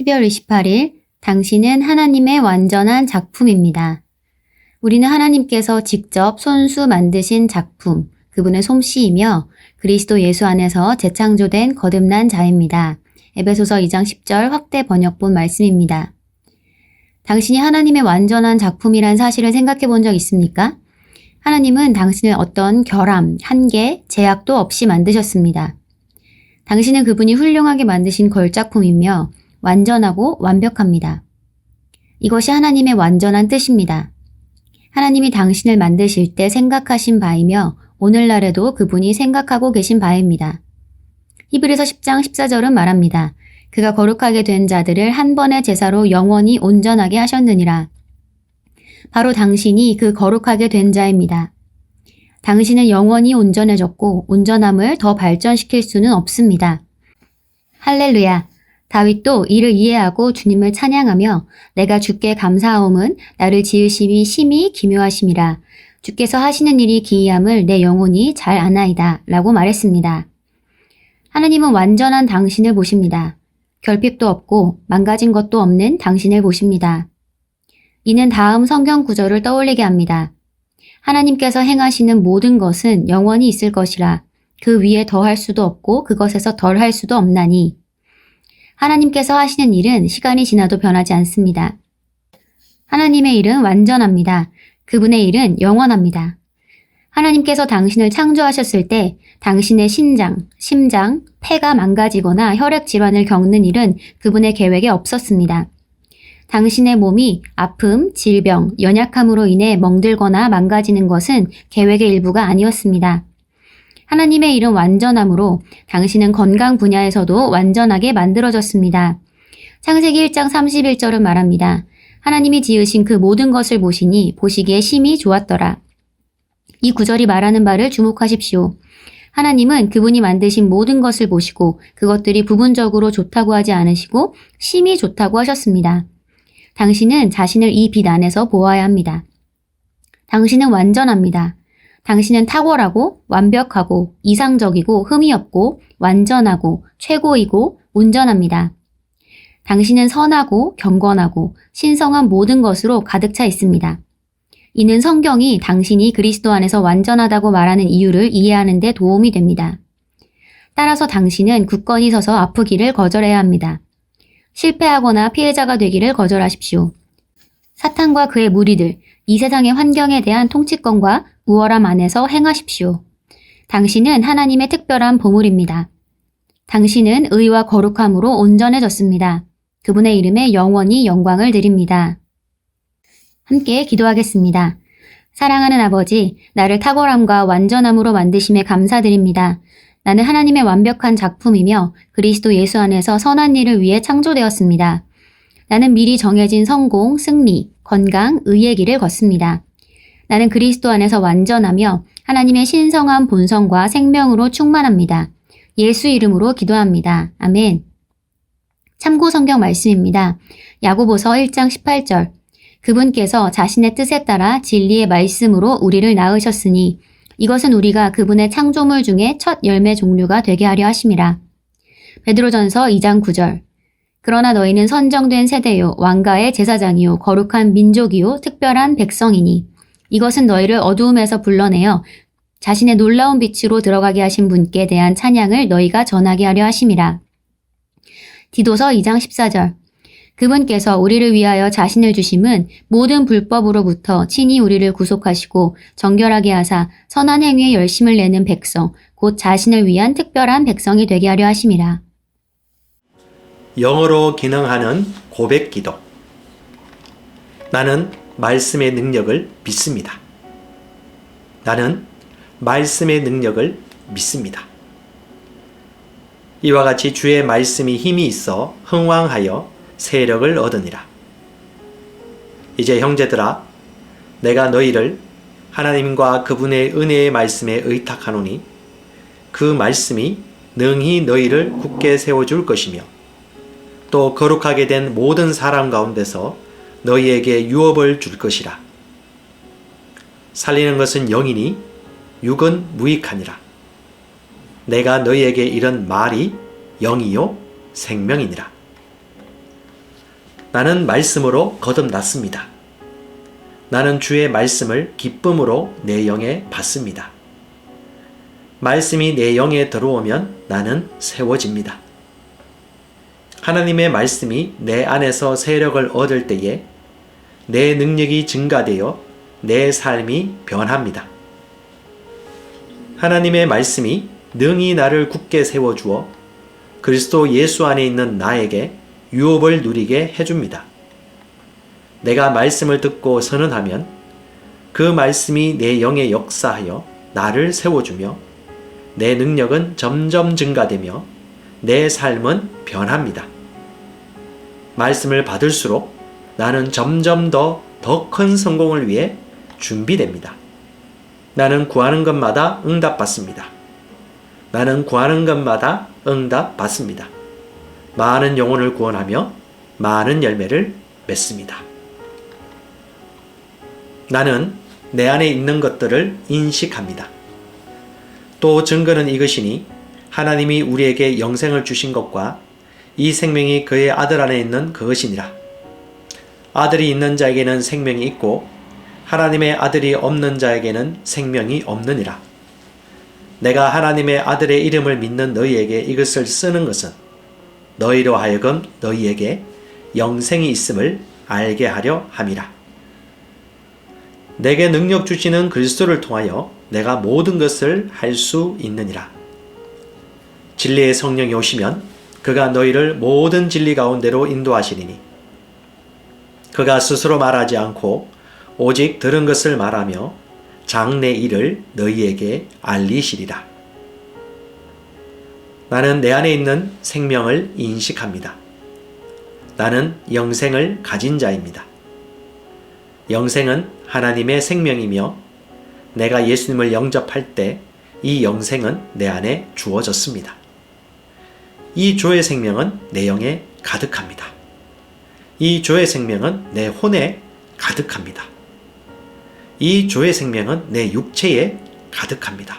12월 28일 당신은 하나님의 완전한 작품입니다. 우리는 하나님께서 직접 손수 만드신 작품, 그분의 솜씨이며 그리스도 예수 안에서 재창조된 거듭난 자입니다. 에베소서 2장 10절 확대 번역본 말씀입니다. 당신이 하나님의 완전한 작품이란 사실을 생각해 본 적 있습니까? 하나님은 당신을 어떤 결함, 한계, 제약도 없이 만드셨습니다. 당신은 그분이 훌륭하게 만드신 걸작품이며 완전하고 완벽합니다. 이것이 하나님의 완전한 뜻입니다. 하나님이 당신을 만드실 때 생각하신 바이며 오늘날에도 그분이 생각하고 계신 바입니다. 히브리서 10장 14절은 말합니다. 그가 거룩하게 된 자들을 한 번의 제사로 영원히 온전하게 하셨느니라. 바로 당신이 그 거룩하게 된 자입니다. 당신은 영원히 온전해졌고 온전함을 더 발전시킬 수는 없습니다. 할렐루야. 다윗도 이를 이해하고 주님을 찬양하며 내가 주께 감사하옴은 나를 지으심이 심히 기묘하심이라. 주께서 하시는 일이 기이함을 내 영혼이 잘 아나이다. 라고 말했습니다. 하나님은 완전한 당신을 보십니다. 결핍도 없고 망가진 것도 없는 당신을 보십니다. 이는 다음 성경 구절을 떠올리게 합니다. 하나님께서 행하시는 모든 것은 영원히 있을 것이라 그 위에 더할 수도 없고 그것에서 덜 할 수도 없나니 하나님께서 하시는 일은 시간이 지나도 변하지 않습니다. 하나님의 일은 완전합니다. 그분의 일은 영원합니다. 하나님께서 당신을 창조하셨을 때 당신의 신장, 심장, 폐가 망가지거나 혈액 질환을 겪는 일은 그분의 계획에 없었습니다. 당신의 몸이 아픔, 질병, 연약함으로 인해 멍들거나 망가지는 것은 계획의 일부가 아니었습니다. 하나님의 일은 완전함으로 당신은 건강 분야에서도 완전하게 만들어졌습니다. 창세기 1장 31절은 말합니다. 하나님이 지으신 그 모든 것을 보시니 보시기에 심히 좋았더라. 이 구절이 말하는 바를 주목하십시오. 하나님은 그분이 만드신 모든 것을 보시고 그것들이 부분적으로 좋다고 하지 않으시고 심히 좋다고 하셨습니다. 당신은 자신을 이 빛 안에서 보아야 합니다. 당신은 완전합니다. 당신은 탁월하고 완벽하고 이상적이고 흠이 없고 완전하고 최고이고 온전합니다. 당신은 선하고 경건하고 신성한 모든 것으로 가득 차 있습니다. 이는 성경이 당신이 그리스도 안에서 완전하다고 말하는 이유를 이해하는 데 도움이 됩니다. 따라서 당신은 굳건히 서서 아프기를 거절해야 합니다. 실패하거나 피해자가 되기를 거절하십시오. 사탄과 그의 무리들, 이 세상의 환경에 대한 통치권과 우월함 안에서 행하십시오. 당신은 하나님의 특별한 보물입니다. 당신은 의와 거룩함으로 온전해졌습니다. 그분의 이름에 영원히 영광을 드립니다. 함께 기도하겠습니다. 사랑하는 아버지, 나를 탁월함과 완전함으로 만드심에 감사드립니다. 나는 하나님의 완벽한 작품이며 그리스도 예수 안에서 선한 일을 위해 창조되었습니다. 나는 미리 정해진 성공, 승리, 건강, 의의 길을 걷습니다. 나는 그리스도 안에서 완전하며 하나님의 신성한 본성과 생명으로 충만합니다. 예수 이름으로 기도합니다. 아멘. 참고 성경 말씀입니다. 야고보서 1장 18절. 그분께서 자신의 뜻에 따라 진리의 말씀으로 우리를 낳으셨으니 이것은 우리가 그분의 창조물 중에 첫 열매 종류가 되게 하려 하심이라. 베드로전서 2장 9절. 그러나 너희는 선정된 세대요 왕가의 제사장이요 거룩한 민족이요 특별한 백성이니 이것은 너희를 어두움에서 불러내어 자신의 놀라운 빛으로 들어가게 하신 분께 대한 찬양을 너희가 전하게 하려 하심이라. 디도서 2장 14절. 그분께서 우리를 위하여 자신을 주심은 모든 불법으로부터 친히 우리를 구속하시고 정결하게 하사 선한 행위에 열심을 내는 백성, 곧 자신을 위한 특별한 백성이 되게 하려 하심이라. 영어로 기능하는 고백 기도. 나는 말씀의 능력을 믿습니다. 나는 말씀의 능력을 믿습니다. 이와 같이 주의 말씀이 힘이 있어 흥왕하여 세력을 얻으니라. 이제 형제들아, 내가 너희를 하나님과 그분의 은혜의 말씀에 의탁하노니 그 말씀이 능히 너희를 굳게 세워줄 것이며 또 거룩하게 된 모든 사람 가운데서 너희에게 유업을 줄 것이라. 살리는 것은 영이니 육은 무익하니라. 내가 너희에게 이런 말이 영이요 생명이니라. 나는 말씀으로 거듭났습니다. 나는 주의 말씀을 기쁨으로 내 영에 받습니다. 말씀이 내 영에 들어오면 나는 세워집니다. 하나님의 말씀이 내 안에서 세력을 얻을 때에 내 능력이 증가되어 내 삶이 변합니다. 하나님의 말씀이 능히 나를 굳게 세워주어 그리스도 예수 안에 있는 나에게 유업을 누리게 해줍니다. 내가 말씀을 듣고 선언하면 그 말씀이 내 영에 역사하여 나를 세워주며 내 능력은 점점 증가되며 내 삶은 변합니다. 말씀을 받을수록 나는 점점 더 더 큰 성공을 위해 준비됩니다. 나는 구하는 것마다 응답받습니다. 나는 구하는 것마다 응답받습니다. 많은 영혼을 구원하며 많은 열매를 맺습니다. 나는 내 안에 있는 것들을 인식합니다. 또 증거는 이것이니 하나님이 우리에게 영생을 주신 것과 이 생명이 그의 아들 안에 있는 그것이니라. 아들이 있는 자에게는 생명이 있고 하나님의 아들이 없는 자에게는 생명이 없느니라. 내가 하나님의 아들의 이름을 믿는 너희에게 이것을 쓰는 것은 너희로 하여금 너희에게 영생이 있음을 알게 하려 함이라. 내게 능력 주시는 그리스도를 통하여 내가 모든 것을 할 수 있느니라. 진리의 성령이 오시면 그가 너희를 모든 진리 가운데로 인도하시리니 그가 스스로 말하지 않고 오직 들은 것을 말하며 장래 일을 너희에게 알리시리라. 나는 내 안에 있는 생명을 인식합니다. 나는 영생을 가진 자입니다. 영생은 하나님의 생명이며 내가 예수님을 영접할 때 이 영생은 내 안에 주어졌습니다. 이 조의 생명은 내 영에 가득합니다. 이 조의 생명은 내 혼에 가득합니다. 이 조의 생명은 내 육체에 가득합니다.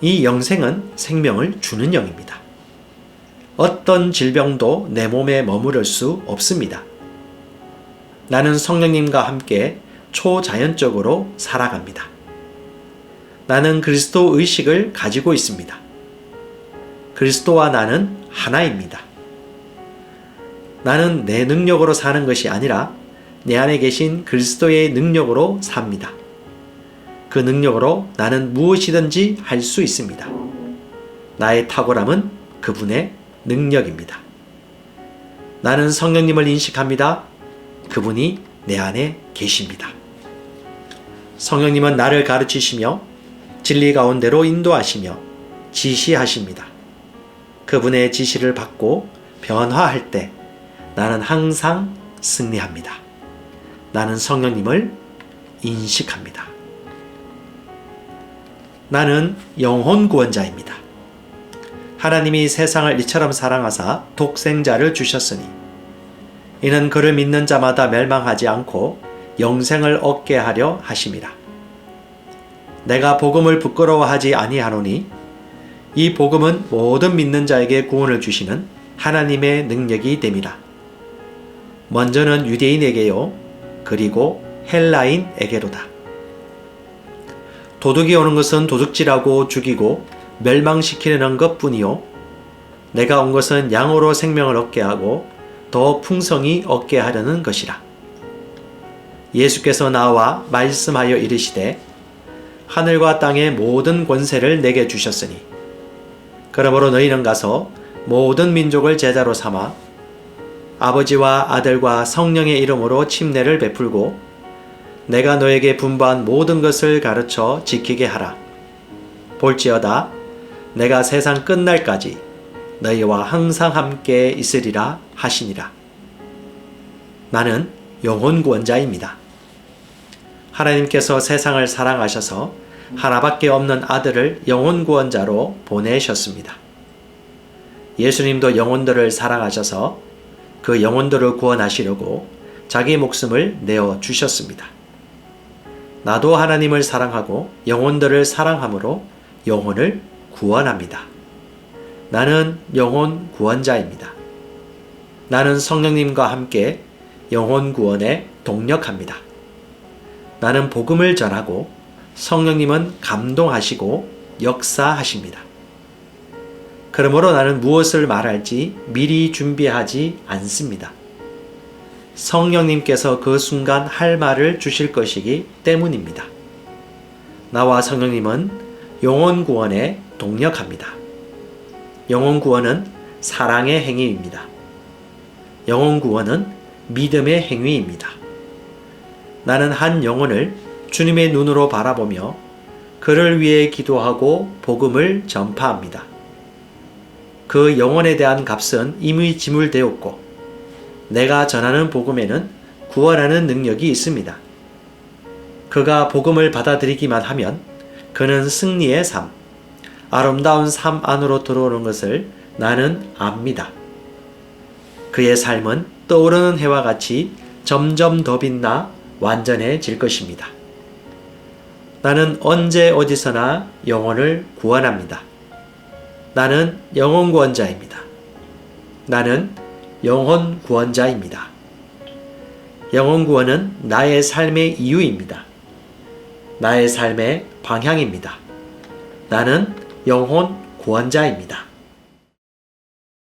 이 영생은 생명을 주는 영입니다. 어떤 질병도 내 몸에 머무를 수 없습니다. 나는 성령님과 함께 초자연적으로 살아갑니다. 나는 그리스도 의식을 가지고 있습니다. 그리스도와 나는 하나입니다. 나는 내 능력으로 사는 것이 아니라 내 안에 계신 그리스도의 능력으로 삽니다. 그 능력으로 나는 무엇이든지 할 수 있습니다. 나의 탁월함은 그분의 능력입니다. 나는 성령님을 인식합니다. 그분이 내 안에 계십니다. 성령님은 나를 가르치시며 진리 가운데로 인도하시며 지시하십니다. 그분의 지시를 받고 변화할 때 나는 항상 승리합니다. 나는 성령님을 인식합니다. 나는 영혼 구원자입니다. 하나님이 세상을 이처럼 사랑하사 독생자를 주셨으니 이는 그를 믿는 자마다 멸망하지 않고 영생을 얻게 하려 하심이라. 내가 복음을 부끄러워하지 아니하노니 이 복음은 모든 믿는 자에게 구원을 주시는 하나님의 능력이 됨이라. 먼저는 유대인에게요, 그리고 헬라인에게로다. 도둑이 오는 것은 도둑질하고 죽이고 멸망시키려는 것 뿐이요. 내가 온 것은 양으로 생명을 얻게 하고 더 풍성히 얻게 하려는 것이라. 예수께서 나와 말씀하여 이르시되 하늘과 땅의 모든 권세를 내게 주셨으니 그러므로 너희는 가서 모든 민족을 제자로 삼아 아버지와 아들과 성령의 이름으로 침례를 베풀고 내가 너에게 분부한 모든 것을 가르쳐 지키게 하라. 볼지어다 내가 세상 끝날까지 너희와 항상 함께 있으리라 하시니라. 나는 영혼 구원자입니다. 하나님께서 세상을 사랑하셔서 하나밖에 없는 아들을 영혼 구원자로 보내셨습니다. 예수님도 영혼들을 사랑하셔서 그 영혼들을 구원하시려고 자기 목숨을 내어 주셨습니다. 나도 하나님을 사랑하고 영혼들을 사랑함으로 영혼을 구원합니다. 나는 영혼 구원자입니다. 나는 성령님과 함께 영혼 구원에 동력합니다. 나는 복음을 전하고 성령님은 감동하시고 역사하십니다. 그러므로 나는 무엇을 말할지 미리 준비하지 않습니다. 성령님께서 그 순간 할 말을 주실 것이기 때문입니다. 나와 성령님은 영혼 구원에 동력합니다. 영혼 구원은 사랑의 행위입니다. 영혼 구원은 믿음의 행위입니다. 나는 한 영혼을 주님의 눈으로 바라보며 그를 위해 기도하고 복음을 전파합니다. 그 영혼에 대한 값은 이미 지물되었고 내가 전하는 복음에는 구원하는 능력이 있습니다. 그가 복음을 받아들이기만 하면 그는 승리의 삶, 아름다운 삶 안으로 들어오는 것을 나는 압니다. 그의 삶은 떠오르는 해와 같이 점점 더 빛나 완전해질 것입니다. 나는 언제 어디서나 영혼을 구원합니다. 나는 영혼 구원자입니다. 나는 영혼 구원자입니다. 영혼 구원은 나의 삶의 이유입니다. 나의 삶의 방향입니다. 나는 영혼 구원자입니다.